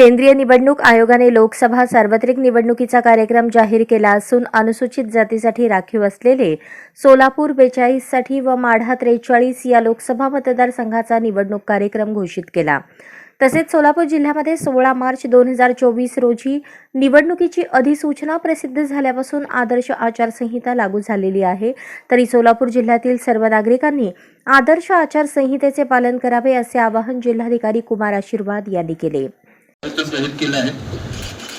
केंद्रीय निवडणूक आयोगाने लोकसभा सार्वत्रिक निवडणुकीचा कार्यक्रम जाहीर केला असून अनुसूचित जातीसाठी राखीव असलेले सोलापूर बेचाळीससाठी व माढा त्रेचाळीस या लोकसभा मतदारसंघाचा निवडणूक कार्यक्रम घोषित केला. तसेच सोलापूर जिल्ह्यामध्ये सोळा मार्च दोन हजार चोवीस रोजी निवडणुकीची अधिसूचना प्रसिद्ध झाल्यापासून आदर्श आचारसंहिता लागू झालेली आहे. तरी सोलापूर जिल्ह्यातील सर्व नागरिकांनी आदर्श आचारसंहितेचे पालन करावे असे आवाहन जिल्हाधिकारी कुमार आशीर्वाद यांनी केले. जाहीर केला आहे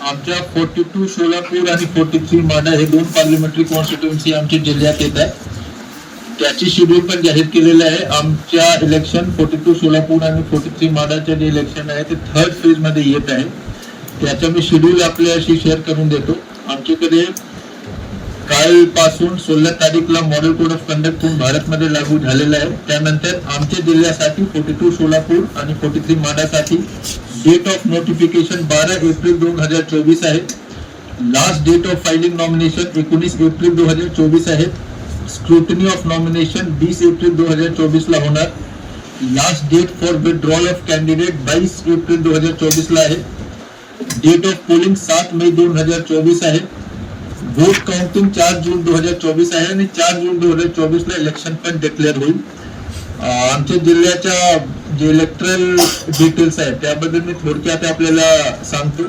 आमच्या फोर्टी टू सोलापूर आणि फोर्टी थ्री माडा हे दोन पार्लिमेंटरी कॉन्स्टिट्युएन्सी आमच्या जिल्ह्यात येत आहे त्याची शेड्यूल पण जाहीर केलेलं आहे. आमच्या इलेक्शन फोर्टी टू सोलापूर आणि फोर्टी थ्री माडाचे जे इलेक्शन आहे ते थर्ड फेजमध्ये येत आहे. त्याचा मी शेड्यूल आपल्याशी शेअर करून देतो. आमच्याकडे कालपासून सोळा तारीखला मॉडेल कोड ऑफ कंडक्ट भारतमध्ये लागू झालेला आहे. त्यानंतर आमच्या जिल्ह्यासाठी फोर्टी टू सोलापूर आणि फोर्टी थ्री माडासाठी डेट ऑफ़ नोटिफिकेशन बारा एप्रिल दोन हज़ार चोवीस आहे. Last date of filing nomination एकोणीस एप्रिल दोन हज़ार चोवीस आहे. स्क्रुटनी ऑफ़ नॉमिनेशन बीस एप्रिल दोन हज़ार चोवीस ला होणार. Last date for withdrawal of candidate बाईस एप्रिल दोन हज़ार चोवीस ला आहे. डेट ऑफ़ पोलिंग सात मे दोन हज़ार चोवीस आहे. वोट काउंटिंग चार जून दोन हज़ार चोवीस आहे आणि चार जून दोन हज़ार चोवीस ला इलेक्शन पण डिक्लेअर होईल. आमच्या जिल्ह्याच्या जे इलेक्ट्रल डिटेल्स आहेत त्याबद्दल मी थोडक्यात आपल्याला सांगतो.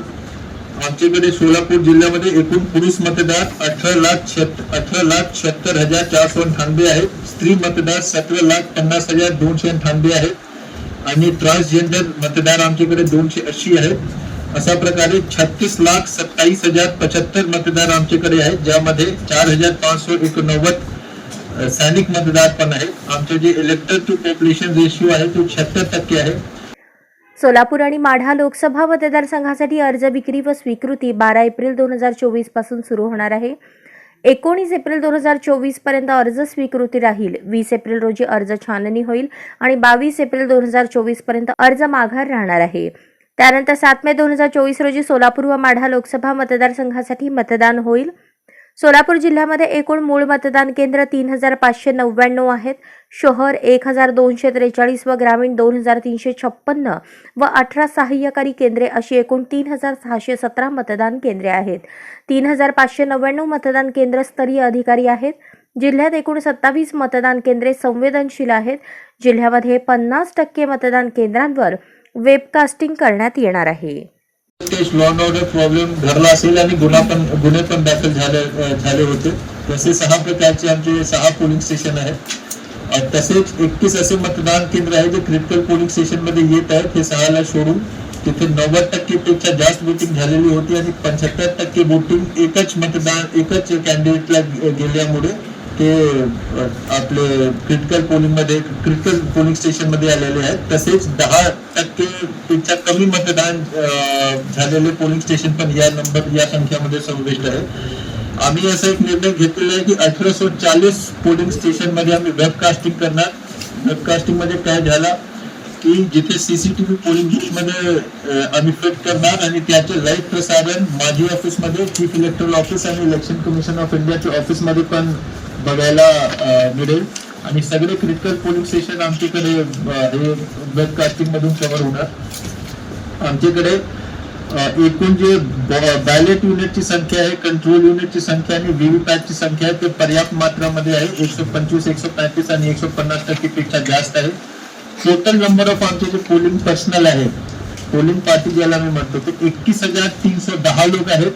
आमच्याकडे सोलापूर जिल्ह्यामध्ये एकूण पुरुष मतदार अठरा लाख छत्त अठरा लाख शहात्तर हजार चारशे अठ्ठावन्न आहेत. स्त्री मतदार सतरा लाख पन्नास हजार दोनशे अठ्ठावन्न आहेत. आणि ट्रान्सजेंडर मतदार आमच्याकडे दोनशे ऐंशी आहेत. अशा प्रकारे छत्तीस लाख सत्तावीस हजार पंच्याहत्तर मतदार आमच्याकडे आहेत ज्यामध्ये चार हजार पाचशे एकोणनव्वद सैनिक मतदार पण आहेत आमचं जे इलेक्टर टू पॉप्युलेशन रेशिओ आहे तो शहात्तर टक्के आहे सोलापूर आणि माढा लोकसभा मतदारसंघासाठी अर्ज विक्री व स्वीकृती बारा एप्रिल दोन हजार चोवीसपासून सुरू होणार आहे. एकोणीस एप्रिल दोन हजार चोवीसपर्यंत अर्ज स्वीकृती राहील. वीस एप्रिल रोजी अर्ज छाननी होईल आणि बावीस एप्रिल दोन हजार चोवीसपर्यंत अर्ज माघार राहणार आहे. त्यानंतर सात मे दोन हजार चोवीस रोजी सोलापूर व माढा लोकसभा मतदारसंघासाठी मतदान होईल. सोलापूर जिल्ह्यामध्ये एकूण मूळ मतदान केंद्र तीन हजार पाचशे नव्याण्णव आहेत. शहर एक हजार दोनशे त्रेचाळीस व ग्रामीण दोन हजार तीनशे छप्पन्न व अठरा सहाय्यकारी केंद्रे अशी एकूण तीन हजार सहाशे सतरा मतदान केंद्रे आहेत. तीन हजार पाचशे नव्याण्णव मतदान केंद्रस्तरीय अधिकारी आहेत. जिल्ह्यात एकूण सत्तावीस मतदान केंद्रे संवेदनशील आहेत. जिल्ह्यामध्ये पन्नास टक्के मतदान केंद्रांवर वेबकास्टिंग करण्यात येणार आहे. लॉ अँड ऑर्डर प्रॉब्लेम घडला असेल आणि गुन्हा पण गुन्हे पण दाखल झाले झाले होते. तसे सहा प्रकारचे आमचे सहा पोलिंग स्टेशन आहेत. तसेच एकतीस असे मतदान केंद्र आहे जे क्रिटिकल पोलिंग स्टेशनमध्ये येत आहेत. हे सहाला सोडून तिथे नव्वद टक्के पेक्षा जास्त वोटिंग झालेली होती आणि पंच्याहत्तर टक्के वोटिंग एकच मतदान एकच कॅन्डिडेटला गे- गेल्यामुळे ते आपले क्रिटिकल पोलिंगमध्ये क्रिटिकल पोलिंग स्टेशनमध्ये आलेले आहेत. तसेच दहा टक्के पेक्षा कमी मतदान झालेले पोलिंग स्टेशन पण या नंबर या संख्यामध्ये समाविष्ट आहे. आम्ही असा एक निर्णय घेतलेला आहे की अठराशे चाळीस पोलिंग स्टेशनमध्ये आम्ही वेबकास्टिंग करणार. वेबकास्टिंगमध्ये म्हणजे काय झाला? की जिथे सीसीटीव्ही पोलिंगमध्ये आम्ही फिट करणार आणि त्याचे लाईव्ह प्रसारण माझी ऑफिसमध्ये चीफ इलेक्टोरल ऑफिस आणि इलेक्शन कमिशन ऑफ इंडियाच्या ऑफिसमध्ये पण बघायला मिळेल. आणि सगळे क्रिटिकल पोलिंग स्टेशन आमच्याकडे हे वेबकास्टिंग मधून कव्हर होणार. आमच्याकडे एकूण जे बॅलेट युनिटची संख्या आहे कंट्रोल युनिटची संख्या आणि व्हीव्हीपॅटची संख्या आहे ते पर्याप्त मात्रामध्ये आहे. एकशे पंचवीस एकशे पॅतीस आणि एकशे पन्नास टक्के पेक्षा जास्त आहे. टोटल नंबर ऑफ आमचे जे पोलिंग पर्सनल आहे पोलिंग पार्टी ज्याला मी म्हणतो ते एकतीस हजार तीनशे दहा लोक आहेत.